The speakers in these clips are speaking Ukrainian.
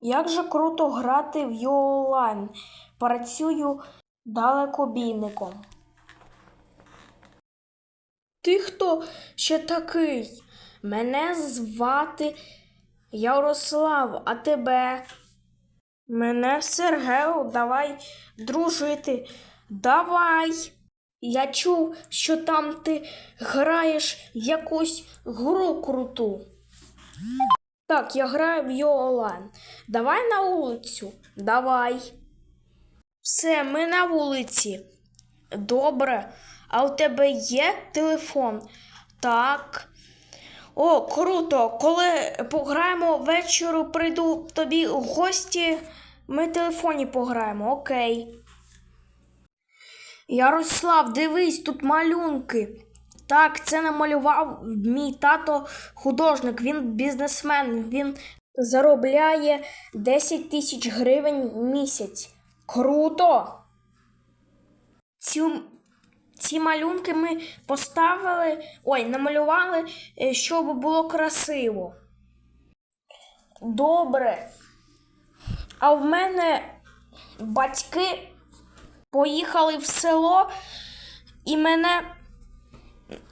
Як же круто грати в онлайн. Працюю далекобійником. Ти хто ще такий? Мене звати Ярослав, а тебе? Мене Сергео, давай дружити. Давай. Я чув, що там ти граєш якусь гру круту. Так, я граю в Йолан. Давай на вулицю. Давай. Все, ми на вулиці. Добре. А у тебе є телефон? Так. О, круто! Коли пограємо ввечері, прийду тобі в гості, ми телефоні пограємо, окей. Ярослав, дивись, тут малюнки. Так, це намалював мій тато художник, він бізнесмен, він заробляє 10 тисяч гривень в місяць. Круто! Цю, ці малюнки ми поставили, ой, намалювали, е, щоб було красиво. Добре. А в мене батьки поїхали в село і мене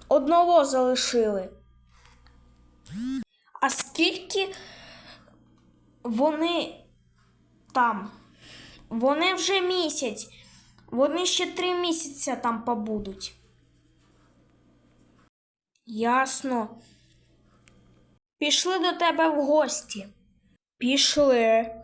одного залишили. А скільки вони там? Вони вже місяць. Вони ще три місяці там побудуть. Ясно. Пішли до тебе в гості. Пішли.